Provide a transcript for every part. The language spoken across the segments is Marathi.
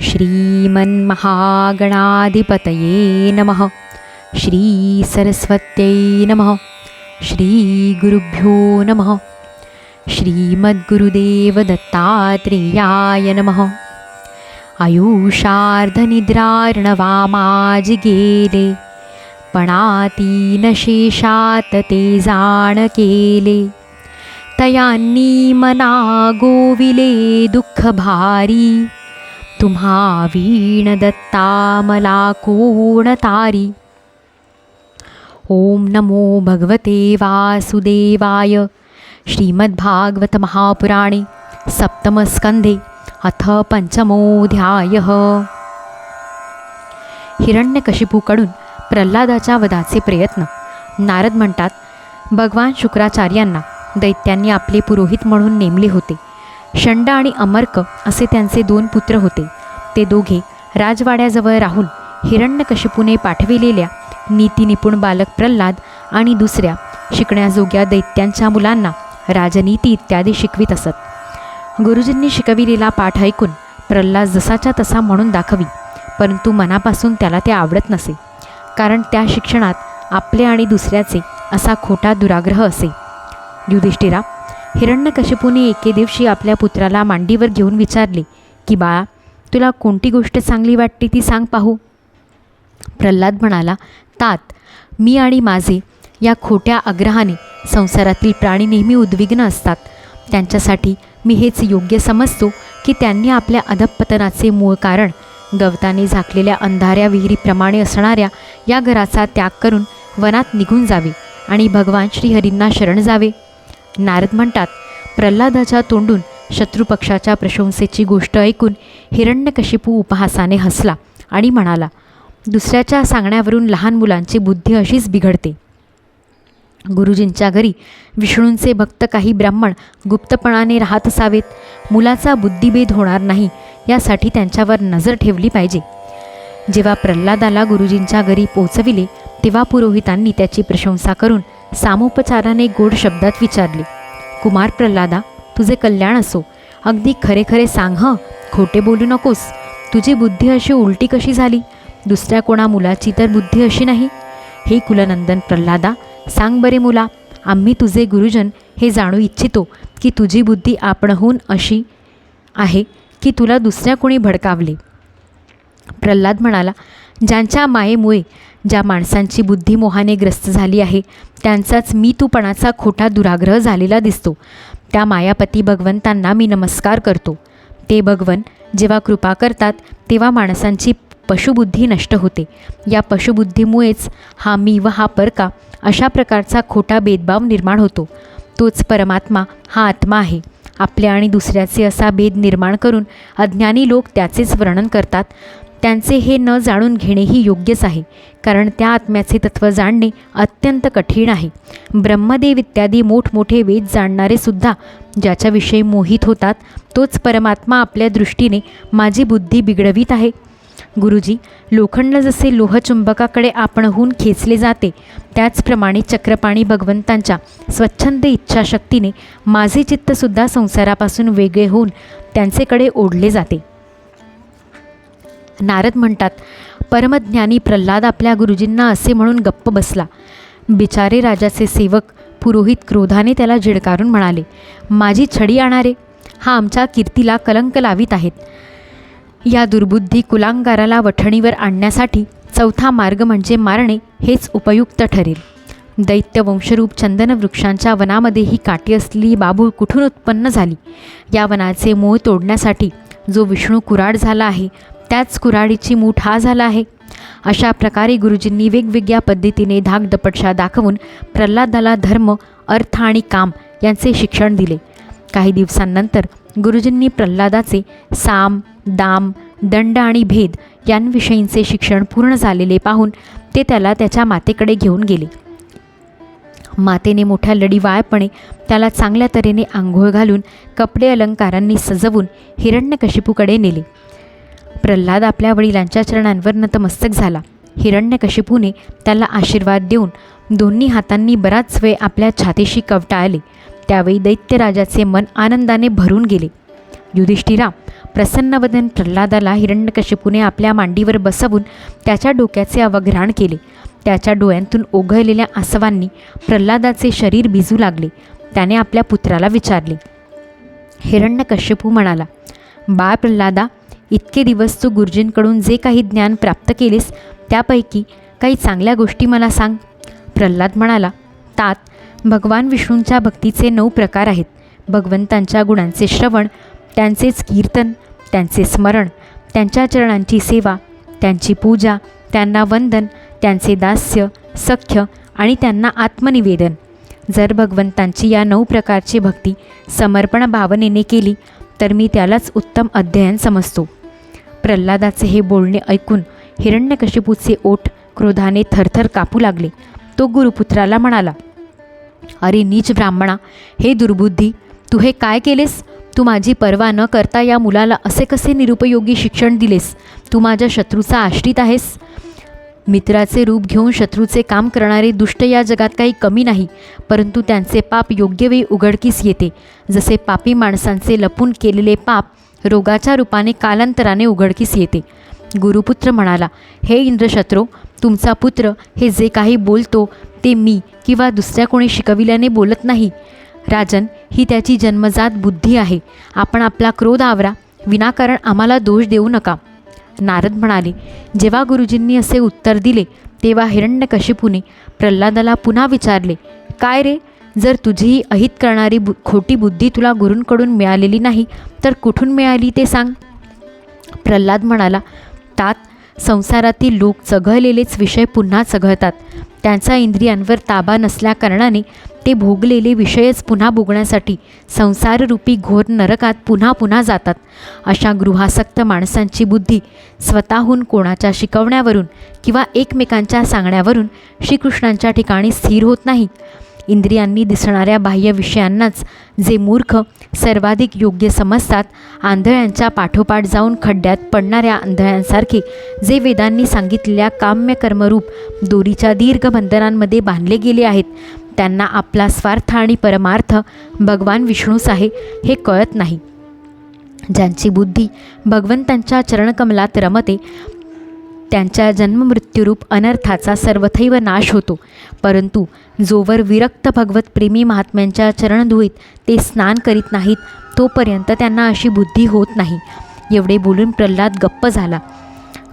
श्रीमन्महागणाधिपतये नमः। श्रीसरस्वत्यै नमः। श्रीगुरुभ्यो नमः। श्रीमद्गुरुदेवदत्तात्रेयाय नमः। आयुषार्धनिद्रार्णवामाजिगेले। पणातीन शेषात ते जाण केले तयांनी मना गोविले दुःखभारी। तुम्हा वीण दत्ता मला कोण तारी ओम नमो भगवते वासुदेवाय। श्रीमद्भागवत महापुराणे सप्तमस्कंधे अथ पंचमोध्याय हिरण्यकशिपूकडून प्रल्हादाच्या वधाचे प्रयत्न नारद म्हणतात भगवान शुक्राचार्यांना दैत्यांनी आपले पुरोहित म्हणून नेमले होते. शंड आणि अमर्क असे त्यांचे दोन पुत्र होते. ते दोघे राजवाड्याजवळ राहून हिरण्यकशिपूने पाठविलेल्या नीतिनिपुण बालक प्रल्हाद आणि दुसऱ्या शिकण्याजोग्या दैत्यांच्या मुलांना राजनीती इत्यादी शिकवित असत. गुरुजींनी शिकविलेला पाठ ऐकून प्रल्हाद जसाच्या तसा म्हणून दाखवी परंतु मनापासून त्याला ते आवडत नसे कारण त्या शिक्षणात आपले आणि दुसऱ्याचे असा खोटा दुराग्रह असे. युधिष्ठिरा हिरण्यकशिपूने एके दिवशी आपल्या पुत्राला मांडीवर घेऊन विचारले की बाळा तुला कोणती गोष्ट चांगली वाटते ती सांग पाहू. प्रल्हाद म्हणाला तात मी आणि माझे या खोट्या आग्रहाने संसारातील प्राणी नेहमी उद्विग्न असतात. त्यांच्यासाठी मी हेच योग्य समजतो की त्यांनी आपल्या अधपतनाचे मूळ कारण गवताने झाकलेल्या अंधाऱ्या विहिरीप्रमाणे असणाऱ्या या घराचा त्याग करून वनात निघून जावे आणि भगवान श्रीहरींना शरण जावे. नारद म्हणतात प्रल्हादाच्या तोंडून शत्रुपक्षाच्या प्रशंसेची गोष्ट ऐकून हिरण्यकशिपू उपहासाने हसला आणि म्हणाला दुसऱ्याच्या सांगण्यावरून लहान मुलांची बुद्धी अशीच बिघडते. गुरुजींच्या घरी विष्णूंचे भक्त काही ब्राह्मण गुप्तपणाने राहत असावेत. मुलाचा बुद्धिभेद होणार नाही यासाठी त्यांच्यावर नजर ठेवली पाहिजे. जेव्हा प्रल्हादाला गुरुजींच्या घरी पोचविले तेव्हा पुरोहितांनी त्याची प्रशंसा करून सामोपचाराने गोड शब्दात विचारले. कुमार प्रल्हादा तुझे कल्याण असो. अगदी खरे खरे सांग हं. खोटे बोलू नकोस. तुझी बुद्धी अशी उलटी कशी झाली? दुसऱ्या कोणा मुलाची तर बुद्धी अशी नाही? हे कुलनंदन प्रल्हादा सांग बरे मुला. आम्ही तुझे गुरुजन हे जाणू इच्छितो की तुझी बुद्धी आपणहून अशी आहे की तुला दुसऱ्या कोणी भडकावले. प्रल्हाद म्हणाला ज्यांच्या मायेमुळे ज्या माणसांची बुद्धी मोहाने ग्रस्त झाली आहे त्यांचाच मी तूपणाचा खोटा दुराग्रह झालेला दिसतो. त्या मायापती भगवंतांना मी नमस्कार करतो. ते भगवन जेव्हा कृपा करतात तेव्हा माणसांची पशुबुद्धी नष्ट होते. या पशुबुद्धीमुळेच हा मी व हा परका अशा प्रकारचा खोटा भेदभाव निर्माण होतो. तोच परमात्मा हा आत्मा आहे. आपल्या आणि दुसऱ्याचे असा भेद निर्माण करून अज्ञानी लोक त्याचेच वर्णन करतात. त्यांचे हे न जाणून घेणेही योग्यच आहे कारण त्या आत्म्याचे तत्त्व जाणणे अत्यंत कठीण आहे. ब्रह्मदेव इत्यादी मोठमोठे वेद जाणणारे सुद्धा ज्याच्याविषयी मोहित होतात तोच परमात्मा आपल्या दृष्टीने माझी बुद्धी बिघडवीत आहे. गुरुजी लोखंड जसे लोहचुंबकाकडे आपणहून खेचले जाते त्याचप्रमाणे चक्रपाणी भगवंतांच्या स्वच्छंद इच्छाशक्तीने माझे चित्तसुद्धा संसारापासून वेगळे होऊन त्यांचेकडे ओढले जाते. नारद म्हणतात परमज्ञानी प्रल्हाद आपल्या गुरुजींना असे म्हणून गप्प बसला. बिचारे राजाचे सेवक पुरोहित क्रोधाने त्याला झिडकारून म्हणाले माझी छडी आणणारे हा आमच्या कीर्तीला कलंक लावित आहेत. या दुर्बुद्धी कुलांगाराला वठणीवर आणण्यासाठी चौथा मार्ग म्हणजे मारणे हेच उपयुक्त ठरेल. दैत्य वंशरूप चंदन वृक्षांच्या वनामध्ये ही काठी असलेली बाबूळ कुठून उत्पन्न झाली? या वनाचे मूळ तोडण्यासाठी जो विष्णू कुराड झाला आहे त्याच कुऱ्हाडीची मूठ हा झाला आहे. अशा प्रकारे गुरुजींनी वेगवेगळ्या पद्धतीने धाकदपटशा दाखवून प्रल्हादाला धर्म अर्थ आणि काम यांचे शिक्षण दिले. काही दिवसांनंतर गुरुजींनी प्रल्हादाचे साम दाम दंड आणि भेद यांविषयींचे शिक्षण पूर्ण झालेले पाहून ते त्याला त्याच्या मातेकडे घेऊन गेले. मातेने मोठ्या लढीवाळपणे त्याला चांगल्या तऱ्हेने आंघोळ घालून कपडे अलंकारांनी सजवून हिरण्यकशिपूकडे नेले. प्रल्हाद आपल्या वडिलांच्या चरणांवर नतमस्तक झाला. हिरण्यकशिपूने त्याला आशीर्वाद देऊन दोन्ही हातांनी बराच वेळ आपल्या छातीशी कवटाळले. त्यावेळी दैत्यराजाचे मन आनंदाने भरून गेले. युधिष्ठिरा प्रसन्नवदन प्रल्हादाला हिरण्यकशिपूने आपल्या मांडीवर बसवून त्याच्या डोक्याचे अवघ्राण केले. त्याच्या डोळ्यांतून ओघळलेल्या आसवांनी प्रल्हादाचे शरीर भिजू लागले. त्याने आपल्या पुत्राला विचारले. हिरण्यकश्यपू म्हणाला बाळ प्रल्हादा इतके दिवस तू गुरुजींकडून जे काही ज्ञान प्राप्त केलेस त्यापैकी काही चांगल्या गोष्टी मला सांग. प्रल्हाद म्हणाला तात भगवान विष्णूंच्या भक्तीचे नऊ प्रकार आहेत. भगवंतांच्या गुणांचे श्रवण त्यांचेच कीर्तन त्यांचे स्मरण त्यांच्या चरणांची सेवा त्यांची पूजा त्यांना वंदन त्यांचे दास्य सख्य आणि त्यांना आत्मनिवेदन. जर भगवंतांची या नऊ प्रकारची भक्ती समर्पण भावनेने केली तर मी त्यालाच उत्तम अध्ययन समजतो. प्रल्हादाचे हे बोलणे ऐकून हिरण्यकशिपूचे ओठ क्रोधाने थरथर कापू लागले. तो गुरुपुत्राला म्हणाला अरे नीच ब्राह्मणा हे दुर्बुद्धी तू हे काय केलेस? तू माझी पर्वा न करता या मुलाला असे कसे निरुपयोगी शिक्षण दिलेस? तू माझ्या शत्रूचा आश्रित आहेस. मित्राचे रूप घेऊन शत्रूचे काम करणारे दुष्ट या जगात काही कमी नाही परंतु त्यांचे पाप योग्य वेळी उघडकीस येते. जसे पापी माणसांचे लपून केलेले पाप रोगाच्या रूपाने कालांतराने उघडकीस येते. गुरुपुत्र म्हणाला हे इंद्रशत्रो तुमचा पुत्र हे जे काही बोलतो ते मी किंवा दुसऱ्या कोणी शिकविल्याने बोलत नाही. राजन ही त्याची जन्मजात बुद्धी आहे. आपण आपला क्रोध आवरा विनाकारण आम्हाला दोष देऊ नका. नारद म्हणाले जेव्हा गुरुजींनी असे उत्तर दिले तेव्हा हिरण्यकशिपूने प्रल्हादाला पुन्हा विचारले काय रे जर तुझी ही अहित करणारी बु खोटी बुद्धी तुला गुरूंकडून मिळालेली नाही तर कुठून मिळाली ते सांग? प्रल्हाद म्हणाला तात संसारातील लोक चघळलेलेच विषय पुन्हा चघळतात. त्यांचा इंद्रियांवर ताबा नसल्याकारणाने ते भोगलेले विषयच पुन्हा भोगण्यासाठी संसाररूपी घोर नरकात पुन्हा पुन्हा जातात. अशा गृहासक्त माणसांची बुद्धी स्वतःहून कोणाच्या शिकवण्यावरून किंवा एकमेकांच्या सांगण्यावरून श्रीकृष्णांच्या ठिकाणी स्थिर होत नाही. इंद्रियांनी दिसणाऱ्या बाह्य विषयांनाच जे मूर्ख सर्वाधिक योग्य समजतात आंधळ्यांच्या पाठोपाठ जाऊन खड्ड्यात पडणाऱ्या आंधळ्यांसारखे जे वेदांनी सांगितलेल्या काम्य कर्मरूप दोरीच्या दीर्घ बंधनांमध्ये बांधले गेले आहेत त्यांना आपला स्वार्थ आणि परमार्थ भगवान विष्णूच आहे हे कळत नाही. ज्यांची बुद्धी भगवंतांच्या चरणकमलात रमते त्यांच्या जन्ममृत्यूरूप अनर्थाचा सर्वथैव नाश होतो. परंतु जोवर विरक्त भगवत प्रेमी महात्म्यांच्या चरणधुळीत ते स्नान करीत नाहीत तोपर्यंत त्यांना अशी बुद्धी होत नाही. एवढे बोलून प्रल्हाद गप्प झाला.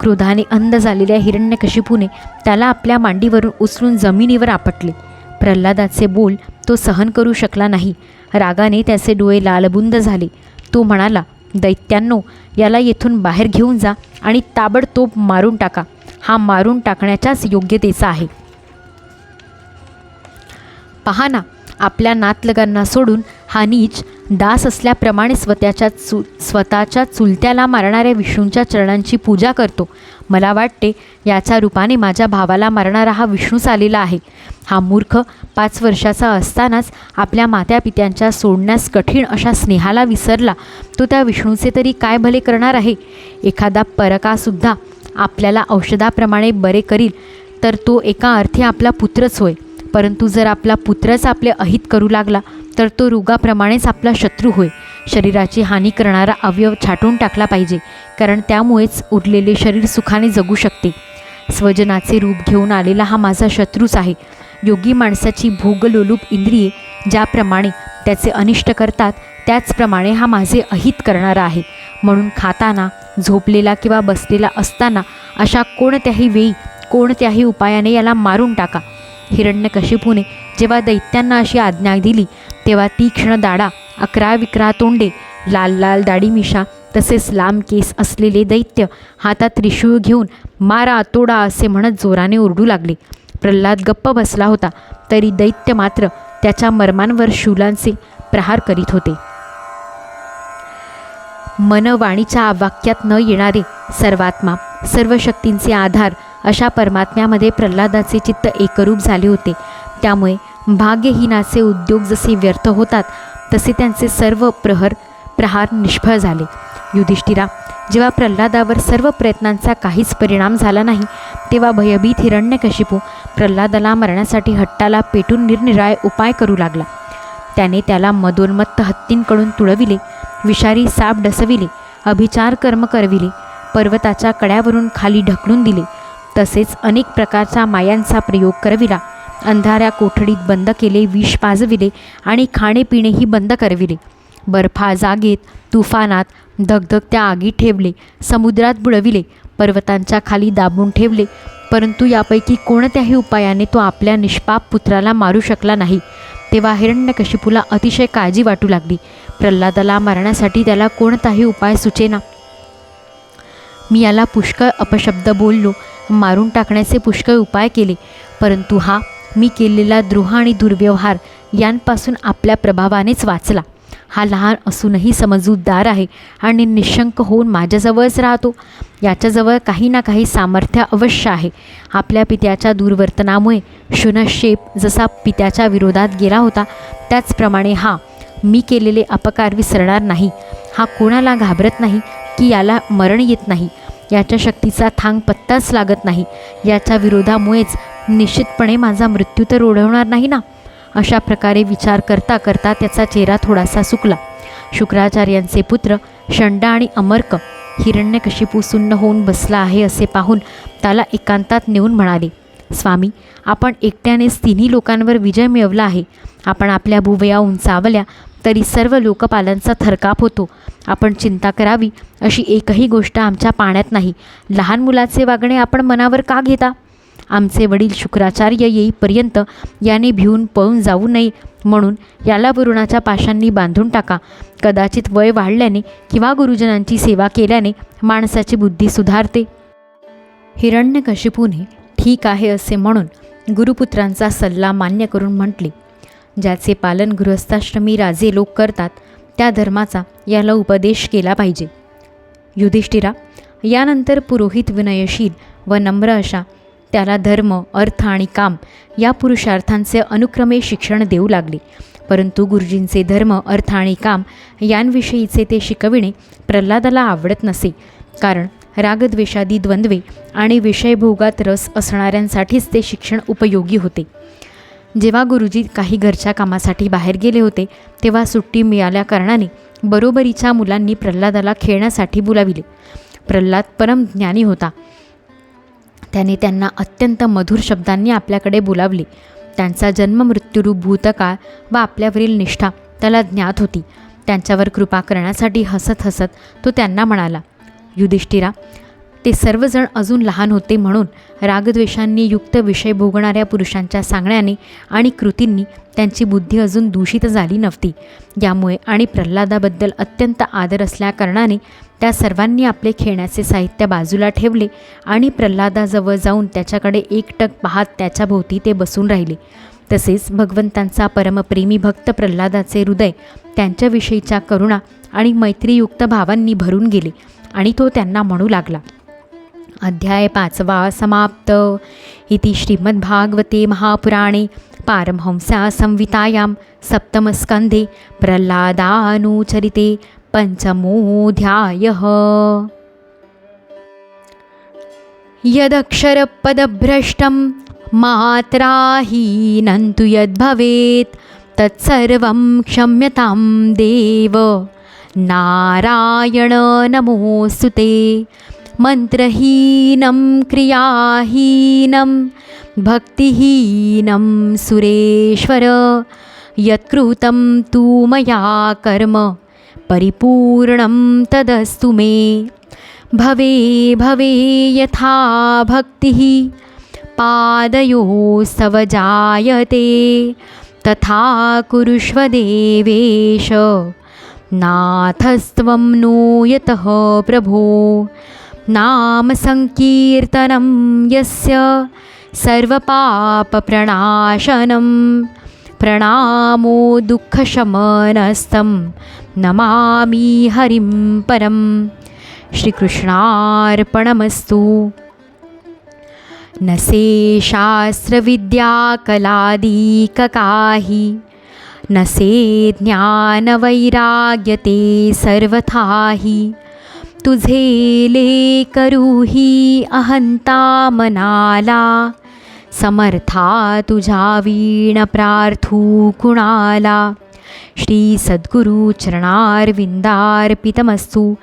क्रोधाने अंध झालेल्या हिरण्यकशिपूने त्याला आपल्या मांडीवरून उचलून जमिनीवर आपटले. प्रल्हादाचे बोल तो सहन करू शकला नाही. रागाने त्याचे डोळे लालबुंद झाले. तो म्हणाला दैत्यांनो याला येथून बाहेर घेऊन जा आणि ताबडतोब मारून टाका. हा मारून टाकण्याच्याच योग्यतेचा आहे. पहा ना आपल्या नातलगांना सोडून हा नीच दास असल्याप्रमाणे स्वतःच्या चु स्वतःच्या चुलत्याला मारणाऱ्या विष्णूंच्या चरणांची पूजा करतो. मला वाटते याच्या रूपाने माझ्या भावाला मारणारा हा विष्णूच आलेला आहे. हा मूर्ख पाच वर्षाचा असतानाच आपल्या मात्यापित्यांच्या सोडण्यास कठीण अशा स्नेहाला विसरला. तो त्या विष्णूचे तरी काय भले करणार आहे? एखादा परकासुद्धा आपल्याला औषधाप्रमाणे बरे करील तर तो एका अर्थी आपला पुत्रच होय. परंतु जर आपला पुत्रच आपले अहित करू लागला तर तो रोगाप्रमाणेच आपला शत्रू होय. शरीराची हानी करणारा अवयव छाटून टाकला पाहिजे कारण त्यामुळेच उरलेले शरीर सुखाने जगू शकते. स्वजनाचे रूप घेऊन आलेला हा माझा शत्रूच आहे. योगी माणसाची भोगलोलूप इंद्रिये ज्याप्रमाणे त्याचे अनिष्ट करतात त्याचप्रमाणे हा माझे अहित करणारा आहे. म्हणून खाताना झोपलेला किंवा बसलेला असताना अशा कोणत्याही वेळी कोणत्याही उपायाने याला मारून टाका. हिरण्यकशिपूने जेव्हा दैत्यांना अशी आज्ञा दिली तेव्हा तीक्ष्ण दाडा अकरा विकरा तोंडे लाल लाल दाढी मिशा तसेच लांब केस असलेले दैत्य हातात त्रिशूळ घेऊन मारा तोडा असे म्हणत जोराने ओरडू लागले. प्रल्हाद गप्प बसला होता तरी दैत्य मात्र त्याच्या मर्मांवर शूलांचे प्रहार करीत होते. मनवाणीच्या वाक्यात न येणारे सर्वात्मा सर्व शक्तींचे आधार अशा परमात्म्यामध्ये प्रल्हादाचे चित्त एकरूप झाले होते. त्यामुळे भाग्यहीनाचे उद्योग जसे व्यर्थ होतात तसे त्यांचे सर्व प्रहर प्रहार निष्फळ झाले. युधिष्ठिरा जेव्हा प्रल्हादावर सर्व प्रयत्नांचा काहीच परिणाम झाला नाही तेव्हा भयभीत हिरण्यकशिपू प्रल्हादाला मरण्यासाठी हट्टाला पेटून निरनिराळे उपाय करू लागला. त्याने त्याला मदोन्मत्त हत्तींकडून तुळविले विषारी साप डसविले अभिचार कर्म करविले पर्वताच्या कड्यावरून खाली ढकलून दिले. तसेच अनेक प्रकारचा मायांचा प्रयोग करविला. अंधाऱ्या कोठडीत बंद केले विष पाजविले आणि खाणेपिणेही बंद करविले. बर्फा जागेत तुफानात धगधगत्या आगी ठेवले समुद्रात बुडविले पर्वतांच्या खाली दाबून ठेवले. परंतु यापैकी कोणत्याही उपायाने तो आपल्या निष्पाप पुत्राला मारू शकला नाही. तेव्हा हिरण्यकशिपूला अतिशय काळजी वाटू लागली. प्रल्हादाला मारण्यासाठी त्याला कोणताही उपाय सुचेना. मी याला पुष्कळ अपशब्द बोललो. मारून टाकण्याचे पुष्कळ उपाय केले. परंतु हा मी केलेला द्रोह आणि दुर्व्यवहार यांपासून आपल्या प्रभावानेच वाचला. हा लहान असूनही समजूतदार आहे आणि निशंक होऊन माझ्याजवळच राहतो. याच्याजवळ काही ना काही सामर्थ्य अवश्य आहे. आपल्या पित्याच्या दुर्वर्तनामुळे शुनशेप जसा पित्याच्या विरोधात गेला होता त्याचप्रमाणे हा मी केलेले अपकार विसरणार नाही. हा कोणाला घाबरत नाही की याला मरण येत नाही? याच्या शक्तीचा थांग पत्ताच लागत नाही. याच्या विरोधामुळेच निश्चितपणे माझा मृत्यू तर ओढवणार नाही ना? अशा प्रकारे विचार करता करता त्याचा चेहरा थोडासा सुकला. शुक्राचार्यांचे पुत्र शंडा आणि अमर्क हिरण्यकशिपू सुन्न होऊन बसला आहे असे पाहून त्याला एकांतात नेऊन म्हणाले स्वामी आपण एकट्यानेच तिन्ही लोकांवर विजय मिळवला आहे. आपण आपल्या भुवया उंचावल्या तरी सर्व लोकपालांचा थरकाप होतो. आपण चिंता करावी अशी एकही गोष्ट आमच्या पाण्यात नाही. लहान मुलाचे वागणे आपण मनावर का घेता? आमचे वडील शुक्राचार्य येईपर्यंत याने भिवून पळून जाऊ नये म्हणून याला वरुणाच्या पाशांनी बांधून टाका. कदाचित वय वाढल्याने किंवा गुरुजनांची सेवा केल्याने माणसाची बुद्धी सुधारते. हिरण्यकशिपूने ठीक आहे असे म्हणून गुरुपुत्रांचा सल्ला मान्य करून म्हटले. ज्याचे पालन गृहस्थाश्रमी राजे लोक करतात त्या धर्माचा याला उपदेश केला पाहिजे. युधिष्ठिरा यानंतर पुरोहित विनयशील व नम्र अशा त्याला धर्म अर्थ आणि काम या पुरुषार्थांचे अनुक्रमे शिक्षण देऊ लागले. परंतु गुरुजींचे धर्म अर्थ आणि काम यांविषयीचे ते शिकविणे प्रल्हादाला आवडत नसे. कारण रागद्वेषादी द्वंद्वे आणि विषयभोगात रस असणाऱ्यांसाठीच ते शिक्षण उपयोगी होते. जेव्हा गुरुजी काही घरच्या कामासाठी बाहेर गेले होते तेव्हा सुट्टी मिळाल्या कारणाने बरोबरीच्या मुलांनी प्रल्हादाला खेळण्यासाठी बोलाविले. प्रल्हाद परम ज्ञानी होता. त्याने त्यांना अत्यंत मधुर शब्दांनी आपल्याकडे बोलावले. त्यांचा जन्ममृत्यूरूप भूतकाळ व आपल्यावरील निष्ठा त्याला ज्ञात होती. त्यांच्यावर कृपा करण्यासाठी हसत हसत तो त्यांना म्हणाला युधिष्ठिरा ते सर्वजण अजून लहान होते म्हणून रागद्वेषांनी युक्त विषय भोगणाऱ्या पुरुषांच्या सांगण्याने आणि कृतींनी त्यांची बुद्धी अजून दूषित झाली नव्हती. यामुळे आणि प्रल्हादाबद्दल अत्यंत आदर असल्याकारणाने त्या सर्वांनी आपले खेळण्याचे साहित्य बाजूला ठेवले आणि प्रल्हादाजवळ जाऊन त्याच्याकडे एकटक पाहत त्याच्याभोवती ते बसून राहिले. तसेच भगवंतांचा परमप्रेमी भक्त प्रल्हादाचे हृदय त्यांच्याविषयीच्या करुणा आणि मैत्रीयुक्त भावांनी भरून गेले आणि तो त्यांना म्हणू लागला अध्याय पाचवा समाप्त. इति श्रीमद्भागवते महापुराणे पारमहंसा संवितायां सप्तमस्कन्धे प्रह्लादानुचरिते पञ्चमोऽध्यायः। यदक्षरपदभ्रष्टं मात्राहीनं तु यद्भवेत् तत्सर्वं क्षम्यतां देव। नारायण नमोऽस्तु ते। मन्त्रहीनं क्रियाहीनं भक्तिहीनं सुरेश्वर। यत्कृतं तु मया कर्म। परिपूर्णं तदस्तु मे। भवे भवे यथा भक्तिः पादयोस्तव जायते। तथा कुरुष्व देवेश नाथस्त्वं नो यतः प्रभो नामसङ्कीर्तनं यस्य सर्वपापप्रणाशनं प्रणामो दुःखशमनस्तं नमामि हरिं परं श्रीकृष्णार्पणमस्तु। न से शास्त्रविद्याकलादिककाहि न से ज्ञानवैराग्यते सर्वथा हि तुझे लेकरूही अहंता मनाला समर्था तुझा वीण प्रार्थू कुणाला। శ్రీ సద్గురు చరణార్విందార్పితమస్తు.